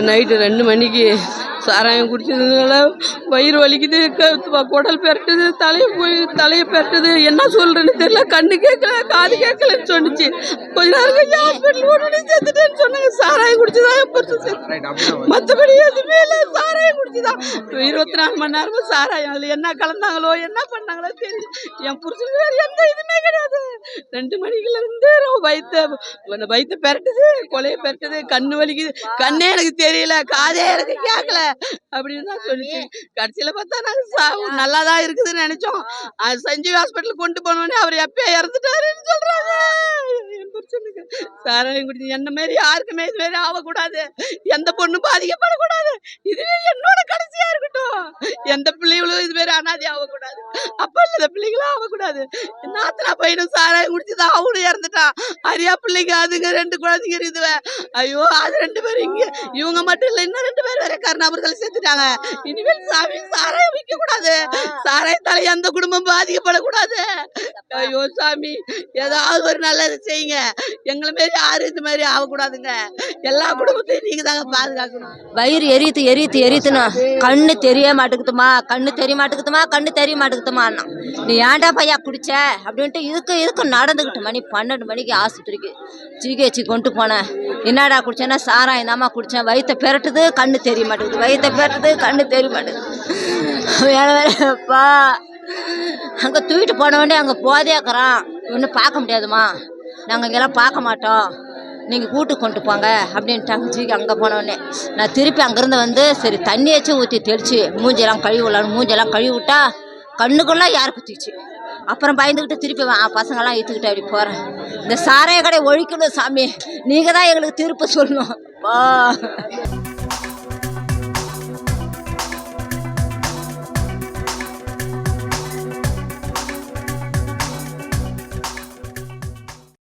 Night ரெண்டு மணிக்கு சாராயம் குடிச்சதுனால வயிறு வலிக்குது குடல் பெரட்டுது தலையை போய் தலையை பெரட்டுது. என்ன சொல்றேன்னு தெரியல. கண்ணு கேட்கல காது கேட்கலன்னு சொன்னுச்சு. கொஞ்ச நேரம் கழிச்சு ஹாஸ்பிட்டல் உடனே சேர்த்துட்டேன்னு சொன்னாங்க. சாராயம் குடிச்சுதான் செத்து மற்றபடி எதுவுமே இல்லை. சாராயம் குடிச்சுதான் இருபத்தி நாலு மணி நேரமும் சாராயம். அதில் என்ன கலந்தாங்களோ என்ன பண்ணாங்களோ தெரியல. என் புருஷனுக்கு வேறு எந்த இதுவுமே கிடையாது. ரெண்டு மணிக்குல இருந்து வயிற்ற வயிற்று பெரட்டுது கொலையை பெரட்டுது கண்ணு வலிக்குது. கண்ணே எனக்கு தெரியல காதே எனக்கு கேட்கல. அப்படின்னு தான் சொல்லிச்சு. கடைசியில் பார்த்தா நாங்கள் சா நல்லா தான் இருக்குதுன்னு நினைச்சோம். அது சஞ்சீவ் ஹாஸ்பிட்டல் கொண்டு போனோடனே அவர் எப்பயே இறந்துட்டாருன்னு சொல்றாங்க. சாராயம் குடிச்சு என்ன மாரி யாருக்குமே இது மாரி ஆகக்கூடாது. எந்த பொண்ணும் பாதிக்கப்படக்கூடாது. இதுவே என்னோட கடைசியா எந்த பிள்ளைகளும் இது மாரி அனாதி ஆகக்கூடாது. அப்பா இல்லாத பிள்ளைகளும் ஆகக்கூடாது. நாத்தனா பையனும் சாராயம் குடிச்சுதான் அவனும் இறந்துட்டான். அரியா பிள்ளைங்க அதுங்க ரெண்டு குழந்தைங்க இருக்குதுவே ஐயோ அது ரெண்டு பேரும் இங்க இவங்க மட்டும் இல்ல இன்னும் ரெண்டு பேர் வேற கருணாபுரத்தில் சேர்த்துட்டாங்க. இனிமேல் சாமி சாராயம் விற்க கூடாது சாராயத்தால எந்த குடும்பம் பாதிக்கப்படக்கூடாது. ஐயோ சாமி ஏதாவது ஒரு நல்லது செய்யுங்க. எங்களை மாரி யாரும் இது மாதிரி ஆகக்கூடாதுங்க. எல்லா குடும்பத்தையும் நீங்க தாங்க பாதுகாக்கணும். வயிறு எரியுது எரியுது எரித்துனா கண்ணு தெரிய மாட்டேங்குதுமா கண்ணு தெரிய மாட்டேங்குதுமா கண்ணு தெரிய மாட்டேங்குதுமா நீ ஏன்டா பையா குடிச்ச? அப்படின்ட்டு இதுக்கு இதுக்கு நடந்துக்கிட்டு மணி பன்னெண்டு மணிக்கு ஆஸ்பத்திரிக்கு ஜிஹெச்சு கொண்டு போனேன் என்னடா குடிச்சேன்னா சாராயம் தாம்மா குடித்தேன் வயிற்ற பெரட்டுது கண்ணு தெரிய மாட்டேங்குது வயிற்ற பெரட்டுது கண்ணு தெரிய மாட்டேங்குது வேலை வேலைப்பா அங்கே தூக்கிட்டு போனவொடனே அங்கே போதேக்குறான் ஒன்றும் பார்க்க முடியாதும்மா நாங்கள் இங்கெல்லாம் பார்க்க மாட்டோம். நீங்கள் வீட்டுக்கு கொண்டு போங்க அப்படின்ட்டாங்க ஜிக்கு அங்கே போனோடனே நான் திருப்பி அங்கேருந்து வந்து சரி தண்ணியாச்சும் ஊற்றி தெளித்து மூஞ்செல்லாம் கழுவி விடலான்னு மூஞ்செல்லாம் கழுவி விட்டா கண்ணுக்குள்ளே யார் குத்திச்சு அப்புறம் பயந்துக்கிட்டு திருப்பி வா பசங்கள்லாம் இழுத்துக்கிட்டு அப்படி போகிறேன் இந்த சாராய கடை ஒழிக்கணும் சாமி. நீங்கள் தான் எங்களுக்கு திருப்ப சொல்லணும். வா.